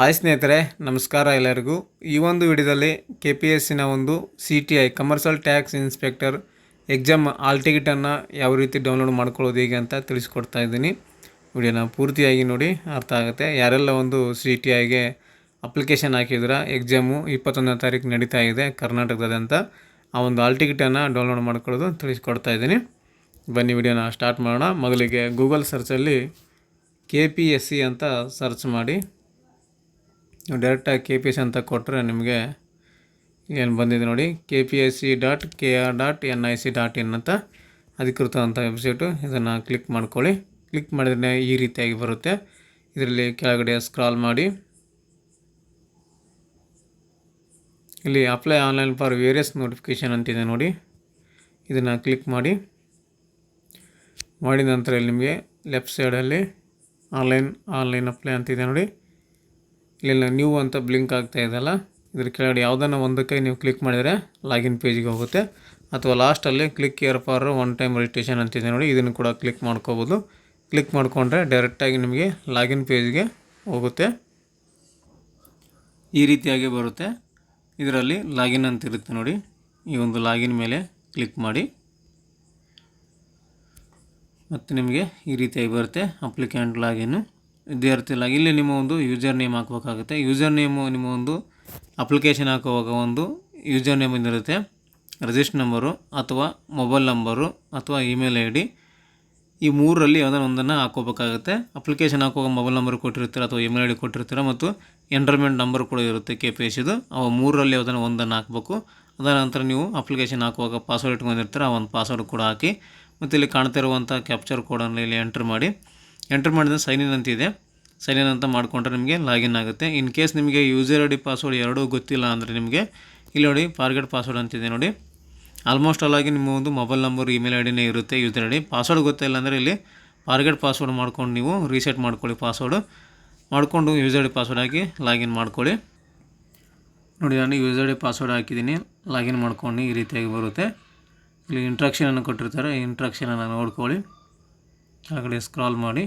Hi ಸ್ನೇಹಿತರೆ, ನಮಸ್ಕಾರ ಎಲ್ಲರಿಗೂ. ಈ ಒಂದು ವಿಡಿಯೋದಲ್ಲಿ ಕೆ ಪಿ ಎಸ್ ಸಿನ ಒಂದು C T I commercial tax inspector exam all ಟಿಕೆಟನ್ನು ಯಾವ ರೀತಿ ಡೌನ್ಲೋಡ್ ಮಾಡ್ಕೊಳ್ಳೋದು ಹೇಗೆ ಅಂತ ತಿಳಿಸ್ಕೊಡ್ತಾ ಇದ್ದೀನಿ. ವಿಡಿಯೋನ ಪೂರ್ತಿಯಾಗಿ ನೋಡಿ, ಅರ್ಥ ಆಗುತ್ತೆ. ಯಾರೆಲ್ಲ ಒಂದು ಸಿ ಟಿ ಐಗೆ ಅಪ್ಲಿಕೇಶನ್ ಹಾಕಿದ್ರೆ ಎಕ್ಸಾಮು ಇಪ್ಪತ್ತೊಂದನೇ ತಾರೀಕು ನಡೀತಾ ಇದೆ ಕರ್ನಾಟಕದಾದ್ಯಂತ, ಆ ಒಂದು ಆಲ್ ಟಿಕೆಟನ್ನು ಡೌನ್ಲೋಡ್ ಮಾಡ್ಕೊಳ್ಳೋದು ತಿಳಿಸ್ಕೊಡ್ತಾ ಇದ್ದೀನಿ. ಬನ್ನಿ, ವಿಡಿಯೋನ ಸ್ಟಾರ್ಟ್ ಮಾಡೋಣ. ಮೊದಲಿಗೆ ಗೂಗಲ್ ಸರ್ಚಲ್ಲಿ ಕೆ ಪಿ ಎಸ್ ಸಿ ಅಂತ ಸರ್ಚ್ ಮಾಡಿ. ನೀವು ಡೈರೆಕ್ಟಾಗಿ ಕೆ ಪಿ ಎಸ್ ಅಂತ ಕೊಟ್ಟರೆ ನಿಮಗೆ ಏನು ಬಂದಿದೆ ನೋಡಿ K P S C dot K R dot N I C dot in ಅಂತ ಅಧಿಕೃತವಂಥ ವೆಬ್ಸೈಟು. ಇದನ್ನು ಕ್ಲಿಕ್ ಮಾಡ್ಕೊಳ್ಳಿ. ಕ್ಲಿಕ್ ಮಾಡಿದ್ರೆ ಈ ರೀತಿಯಾಗಿ ಬರುತ್ತೆ. ಇದರಲ್ಲಿ ಕೆಳಗಡೆ ಸ್ಕ್ರಾಲ್ ಮಾಡಿ. ಇಲ್ಲಿ apply online for various notification ಅಂತಿದೆ ನೋಡಿ. ಇದನ್ನು ಕ್ಲಿಕ್ ಮಾಡಿ. ಮಾಡಿದ ನಂತರ ಇಲ್ಲಿ ನಿಮಗೆ ಲೆಫ್ಟ್ ಸೈಡಲ್ಲಿ ಆನ್ಲೈನ್ ಆನ್ಲೈನ್ ಅಪ್ಲೈ ಅಂತಿದೆ ನೋಡಿ. ಇಲ್ಲಿ ನ್ಯೂ ಅಂತ ಬ್ಲಿಂಕ್ ಆಗ್ತಾ ಇದೆಯಲ್ಲ? ಇದ್ರ ಕೆಳಗಡೆ ಯಾವುದನ್ನು ಒಂದಕ್ಕೆ ನೀವು ಕ್ಲಿಕ್ ಮಾಡಿದರೆ ಲಾಗಿನ್ ಪೇಜ್ಗೆ ಹೋಗುತ್ತೆ. ಅಥವಾ ಲಾಸ್ಟಲ್ಲಿ click here for one time registration ಅಂತಿದೆ ನೋಡಿ, ಇದನ್ನು ಕೂಡ ಕ್ಲಿಕ್ ಮಾಡ್ಕೋಬೋದು. ಕ್ಲಿಕ್ ಮಾಡಿಕೊಂಡ್ರೆ ಡೈರೆಕ್ಟಾಗಿ ನಿಮಗೆ ಲಾಗಿನ್ ಪೇಜ್ಗೆ ಹೋಗುತ್ತೆ. ಈ ರೀತಿಯಾಗಿ ಬರುತ್ತೆ. ಇದರಲ್ಲಿ ಲಾಗಿನ್ ಅಂತ ಇರುತ್ತೆ ನೋಡಿ. ಈ ಒಂದು ಲಾಗಿನ್ ಮೇಲೆ ಕ್ಲಿಕ್ ಮಾಡಿ. ಮತ್ತು ನಿಮಗೆ ಈ ರೀತಿಯಾಗಿ ಬರುತ್ತೆ ಅಪ್ಲಿಕೆಂಟ್ ಲಾಗಿನ್ನು ವಿದ್ಯಾರ್ಥಿ ಇಲ್ಲ ಇಲ್ಲಿ ನಿಮ್ಮ ಒಂದು ಯೂಸರ್ ನೇಮ್ ಹಾಕಬೇಕಾಗುತ್ತೆ. ಯೂಸರ್ ನೇಮು ನಿಮ್ಮ ಒಂದು ಅಪ್ಲಿಕೇಶನ್ ಹಾಕುವಾಗ ಒಂದು ಯೂಸರ್ ನೇಮ್ ಇರುತ್ತೆ ರಿಜಿಸ್ಟರ್ ನಂಬರು ಅಥವಾ ಮೊಬೈಲ್ ನಂಬರು ಅಥವಾ ಇಮೇಲ್ ಐ ಡಿ ಈ ಮೂರರಲ್ಲಿ ಯಾವುದಾದ್ರು ಒಂದನ್ನು ಹಾಕೋಬೇಕಾಗುತ್ತೆ ಅಪ್ಲಿಕೇಶನ್ ಹಾಕುವಾಗ ಮೊಬೈಲ್ ನಂಬರ್ ಕೊಟ್ಟಿರ್ತೀರ ಅಥವಾ ಇಮೇಲ್ ಐ ಡಿ ಕೊಟ್ಟಿರ್ತೀರ ಮತ್ತು ಎನ್ರೋಲ್ಮೆಂಟ್ ನಂಬರ್ ಕೂಡ ಇರುತ್ತೆ ಕೆ ಪಿ ಎಸ್ ಇದು. ಅವು ಮೂರರಲ್ಲಿ ಯಾವುದನ್ನು ಒಂದನ್ನು ಹಾಕಬೇಕು. ಅದರ ನಂತರ ನೀವು ಅಪ್ಲಿಕೇಶನ್ ಹಾಕುವಾಗ ಪಾಸ್ವರ್ಡ್ ಇಟ್ಕೊಂಡಿರ್ತೀರ ಆ ಒಂದು ಪಾಸ್ವರ್ಡ್ ಕೂಡ ಹಾಕಿ. ಮತ್ತು ಇಲ್ಲಿ ಕಾಣ್ತಾ ಇರುವಂಥ ಕ್ಯಾಪ್ಚರ್ ಕೋಡನ್ನು ಇಲ್ಲಿ ಎಂಟ್ರ್ ಮಾಡಿ. ಎಂಟ್ರ್ ಮಾಡಿದ್ರೆ ಸೈನ್ ಇನ್ ಅಂತಿದೆ ಸೈನ್ ಇನ್ ಅಂತ ಮಾಡಿಕೊಂಡ್ರೆ ನಿಮಗೆ ಲಾಗಿನ್ ಆಗುತ್ತೆ. ಇನ್ ಕೇಸ್ ನಿಮಗೆ ಯೂಸರ್ ಐ ಡಿ ಪಾಸ್ವರ್ಡ್ ಎರಡೂ ಗೊತ್ತಿಲ್ಲ ಅಂದರೆ ನಿಮಗೆ ಇಲ್ಲಿ ನೋಡಿ ಫಾರ್ಗೆಟ್ ಪಾಸ್ವರ್ಡ್ ಅಂತಿದೆ ನೋಡಿ. ಆಲ್ಮೋಸ್ಟ್ ಆಲ್ ಆಗಿ ನಿಮ್ಮ ಒಂದು ಮೊಬೈಲ್ ನಂಬರ್ ಇಮೇಲ್ ಐ ಡಿನೇ ಇರುತ್ತೆ ಯೂಸರ್ ಐ ಡಿ ಪಾಸ್ವರ್ಡ್ ಗೊತ್ತಿಲ್ಲ ಅಂದರೆ ಇಲ್ಲಿ ಫಾರ್ಗೆಟ್ ಪಾಸ್ವರ್ಡ್ ಮಾಡ್ಕೊಂಡು ನೀವು ರೀಸೆಟ್ ಮಾಡ್ಕೊಳ್ಳಿ ಪಾಸ್ವರ್ಡು ಮಾಡಿಕೊಂಡು ಯೂಸರ್ ಐ ಡಿ ಪಾಸ್ವರ್ಡ್ ಹಾಕಿ ಲಾಗಿನ್ ಮಾಡ್ಕೊಳ್ಳಿ. ನೋಡಿ ನಾನು ಯೂಸರ್ ಐ ಡಿ ಪಾಸ್ವರ್ಡ್ ಹಾಕಿದ್ದೀನಿ. ಲಾಗಿನ್ ಮಾಡ್ಕೊಂಡು ಈ ರೀತಿಯಾಗಿ ಬರುತ್ತೆ. ಇಲ್ಲಿ ಇಂಟ್ರಾಕ್ಷನನ್ನು ಕೊಟ್ಟಿರ್ತಾರೆ. ಇಂಟ್ರಾಕ್ಷನನ್ನು ನೋಡ್ಕೊಳ್ಳಿ. ಕೆಳಗಡೆ ಸ್ಕ್ರಾಲ್ ಮಾಡಿ.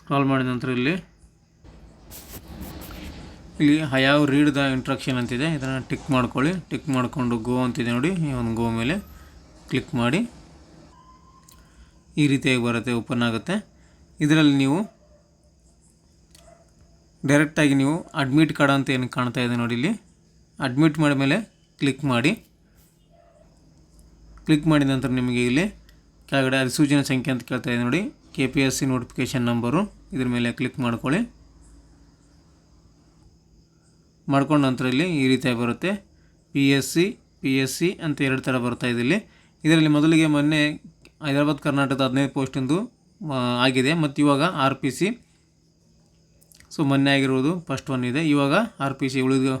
ಸ್ಕ್ರಾಲ್ ಮಾಡಿದ ನಂತರ ಇಲ್ಲಿ ಇಲ್ಲಿ ಹಯಾವ್ ರೀಡ್ ದ ಇಂಟ್ರಕ್ಷನ್ ಅಂತಿದೆ. ಇದನ್ನು ಟಿಕ್ ಮಾಡ್ಕೊಳ್ಳಿ. ಟಿಕ್ ಮಾಡಿಕೊಂಡು ಗೋ ಅಂತಿದೆ ನೋಡಿ. ಈ ಒಂದು ಗೋ ಮೇಲೆ ಕ್ಲಿಕ್ ಮಾಡಿ. ಈ ರೀತಿಯಾಗಿ ಬರುತ್ತೆ ಓಪನ್ ಆಗುತ್ತೆ. ಇದರಲ್ಲಿ ನೀವು ಡೈರೆಕ್ಟಾಗಿ ನೀವು ಅಡ್ಮಿಟ್ ಕಾರ್ಡ್ ಅಂತ ಏನು ಕಾಣ್ತಾ ಇದೆ ನೋಡಿ ಇಲ್ಲಿ. ಅಡ್ಮಿಟ್ ಮಾಡಿದ ಮೇಲೆ ಕ್ಲಿಕ್ ಮಾಡಿ. ಕ್ಲಿಕ್ ಮಾಡಿದ ನಂತರ ನಿಮಗೆ ಇಲ್ಲಿ ಕೆಳಗಡೆ ಅಧಿಸೂಚನೆ ಸಂಖ್ಯೆ ಅಂತ ಕೇಳ್ತಾ ಇದೆ ನೋಡಿ. K P S C notification number ಇದ್ರ ಮೇಲೆ ಕ್ಲಿಕ್ ಮಾಡ್ಕೊಳ್ಳಿ. ಮಾಡ್ಕೊಂಡ ನಂತರ ಇಲ್ಲಿ ಈ ರೀತಿಯಾಗಿ ಬರುತ್ತೆ. P S C P S C ಅಂತ ಎರಡು ಥರ ಬರ್ತಾ ಇದೆ ಇಲ್ಲಿ. ಇದರಲ್ಲಿ ಮೊದಲಿಗೆ ಮೊನ್ನೆ ಹೈದರಾಬಾದ್, ಕರ್ನಾಟಕದ ಹದಿನೈದು ಪೋಸ್ಟಿಂದು ಆಗಿದೆ. ಮತ್ತು ಇವಾಗ ಆರ್ ಪಿ ಸಿ ಸೊ ಮೊನ್ನೆ ಆಗಿರುವುದು ಫಸ್ಟ್ ಒನ್ ಇದೆ. ಇವಾಗ ಆರ್ ಪಿ ಸಿ ಉಳಿದು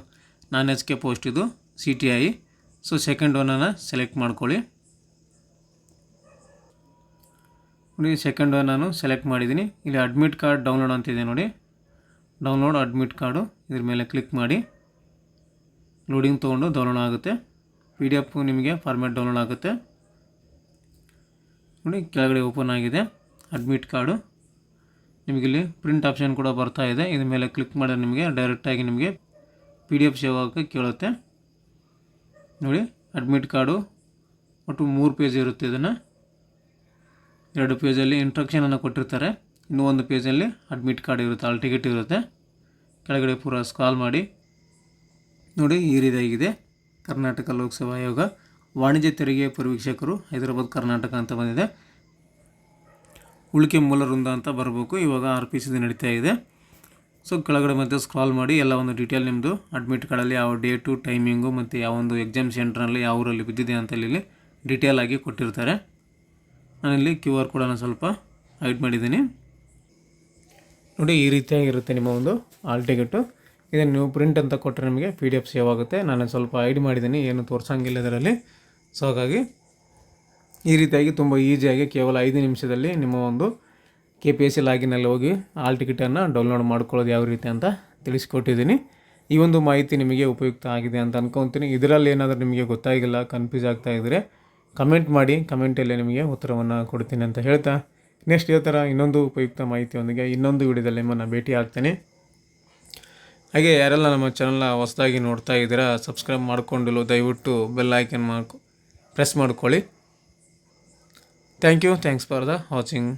ನಾನ್ ಎಚ್ ಕೆ ಪೋಸ್ಟ್ ಇದು C T I so second ಒನನ್ನು select ಮಾಡ್ಕೊಳ್ಳಿ. ನೋಡಿ ಸೆಕೆಂಡ್ ನಾನು ಸೆಲೆಕ್ಟ್ ಮಾಡಿದ್ದೀನಿ. ಇಲ್ಲಿ ಅಡ್ಮಿಟ್ ಕಾರ್ಡ್ ಡೌನ್ಲೋಡ್ ಅಂತಿದೆ ನೋಡಿ. ಡೌನ್ಲೋಡ್ ಅಡ್ಮಿಟ್ ಕಾರ್ಡು ಇದ್ರ ಮೇಲೆ ಕ್ಲಿಕ್ ಮಾಡಿ. ಲೋಡಿಂಗ್ ತೊಗೊಂಡು ಡೌನ್ಲೋಡ್ ಆಗುತ್ತೆ. ಪಿ ಡಿ ಎಫ್ ನಿಮಗೆ ಫಾರ್ಮ್ಯಾಟ್ ಡೌನ್ಲೋಡ್ ಆಗುತ್ತೆ. ನೋಡಿ, ಕೆಳಗಡೆ ಓಪನ್ ಆಗಿದೆ. ಅಡ್ಮಿಟ್ ಕಾರ್ಡು ನಿಮಗಿಲ್ಲಿ ಪ್ರಿಂಟ್ ಆಪ್ಷನ್ ಕೂಡ ಬರ್ತಾ ಇದೆ. ಇದ್ರ ಮೇಲೆ ಕ್ಲಿಕ್ ಮಾಡಿದ್ರೆ ನಿಮಗೆ ಡೈರೆಕ್ಟಾಗಿ ನಿಮಗೆ ಪಿ ಡಿ ಎಫ್ ಸೇವ್ ಆಗೋಕ್ಕೆ ಕೇಳುತ್ತೆ. ನೋಡಿ ಅಡ್ಮಿಟ್ ಕಾರ್ಡು ಒಟ್ಟು ಮೂರು ಪೇಜ್ ಇರುತ್ತೆ ಇದನ್ನು. ಎರಡು ಪೇಜಲ್ಲಿ ಇಂಟ್ರಕ್ಷನನ್ನು ಕೊಟ್ಟಿರ್ತಾರೆ. ಇನ್ನೂ ಒಂದು ಪೇಜಲ್ಲಿ ಅಡ್ಮಿಟ್ ಕಾರ್ಡ್ ಇರುತ್ತೆ ಆಲ್ ಟಿಕೆಟ್ ಇರುತ್ತೆ. ಕೆಳಗಡೆ ಪೂರ ಸ್ಕಾಲ್ ಮಾಡಿ. ನೋಡಿ, ಈ ರೀತಿಯಾಗಿದೆ ಕರ್ನಾಟಕ ಲೋಕಸಭಾ ಆಯೋಗ ವಾಣಿಜ್ಯ ತೆರಿಗೆ ಪರಿವೀಕ್ಷಕರು ಹೈದರಾಬಾದ್, ಕರ್ನಾಟಕ ಅಂತ ಬಂದಿದೆ. ಉಳಿಕೆ ಮೂಲ ವೃಂದ ಅಂತ ಬರಬೇಕು. ಇವಾಗ ಆರ್ ಪಿ ಸಿದು ನಡೀತಾ ಇದೆ. ಸೊ ಕೆಳಗಡೆ ಮತ್ತೆ ಸ್ಕ್ರಾಲ್ ಮಾಡಿ ಎಲ್ಲ ಒಂದು ಡೀಟೇಲ್ ನಿಮ್ಮದು ಅಡ್ಮಿಟ್ ಕಾರ್ಡಲ್ಲಿ ಯಾವ ಡೇಟು ಟೈಮಿಂಗು ಮತ್ತು ಯಾವ ಒಂದು ಎಕ್ಸಾಮ್ ಸೆಂಟ್ರಲ್ಲಿ ಯಾವ ಊರಲ್ಲಿ ಬಿದ್ದಿದೆ ಅಂತ ಇಲ್ಲಿ ಡೀಟೇಲ್ ಆಗಿ ಕೊಟ್ಟಿರ್ತಾರೆ. ನಾನಿಲ್ಲಿ ಕ್ಯೂ ಆರ್ ಕೋಡನ್ನು ಸ್ವಲ್ಪ ಹೈಡ್ ಮಾಡಿದ್ದೀನಿ. ನೋಡಿ ಈ ರೀತಿಯಾಗಿರುತ್ತೆ ನಿಮ್ಮ ಒಂದು ಆಲ್ ಟಿಕೆಟು ಇದನ್ನು ನೀವು ಪ್ರಿಂಟ್ ಅಂತ ಕೊಟ್ಟರೆ ನಿಮಗೆ ಪಿ ಡಿ ಎಫ್ ಸೇವ್ ಆಗುತ್ತೆ. ನಾನು ಸ್ವಲ್ಪ ಐಡ್ ಮಾಡಿದ್ದೀನಿ, ಏನು ತೋರಿಸೋಂಗಿಲ್ಲ ಇದರಲ್ಲಿ. ಸೊ ಹಾಗಾಗಿ ಈ ರೀತಿಯಾಗಿ ತುಂಬ ಈಸಿಯಾಗಿ ಕೇವಲ ಐದು ನಿಮಿಷದಲ್ಲಿ ನಿಮ್ಮ ಒಂದು ಕೆ ಪಿ ಎಸ್ ಸಿ ಲಾಗಿನಲ್ಲಿ ಹೋಗಿ ಆಲ್ ಟಿಕೆಟನ್ನು ಡೌನ್ಲೋಡ್ ಮಾಡ್ಕೊಳ್ಳೋದು ಯಾವ ರೀತಿ ಅಂತ ತಿಳಿಸ್ಕೊಟ್ಟಿದ್ದೀನಿ. ಈ ಒಂದು ಮಾಹಿತಿ ನಿಮಗೆ ಉಪಯುಕ್ತ ಆಗಿದೆ ಅಂತ ಅಂದ್ಕೊತೀನಿ ಇದರಲ್ಲಿ ಏನಾದರೂ ನಿಮಗೆ ಗೊತ್ತಾಗಿಲ್ಲ ಕನ್ಫ್ಯೂಸ್ ಆಗ್ತಾ ಇದ್ದರೆ ಕಮೆಂಟ್ ಮಾಡಿ ಕಮೆಂಟಲ್ಲೇ ನಿಮಗೆ ಉತ್ತರವನ್ನು ಕೊಡ್ತೀನಿ ಅಂತ ಹೇಳ್ತಾ. ನೆಕ್ಸ್ಟ್ ಇದೇ ಥರ ಇನ್ನೊಂದು ಉಪಯುಕ್ತ ಮಾಹಿತಿಯೊಂದಿಗೆ ಇನ್ನೊಂದು ವಿಡಿಯೋದಲ್ಲಿ ನಿಮ್ಮನ್ನು ಭೇಟಿ ಆಗ್ತೇನೆ. ಹಾಗೆ ಯಾರೆಲ್ಲ ನಮ್ಮ ಚಾನಲ್ನ ಹೊಸದಾಗಿ ನೋಡ್ತಾ ಇದ್ದೀರಾ ಸಬ್ಸ್ಕ್ರೈಬ್ ಮಾಡಿಕೊಂಡಿಲ್ಲ ದಯವಿಟ್ಟು ಬೆಲ್ ಐಕನ್ ಮಾಡ್ಕೊ ಪ್ರೆಸ್ ಮಾಡ್ಕೊಳ್ಳಿ. Thank you thanks for the watching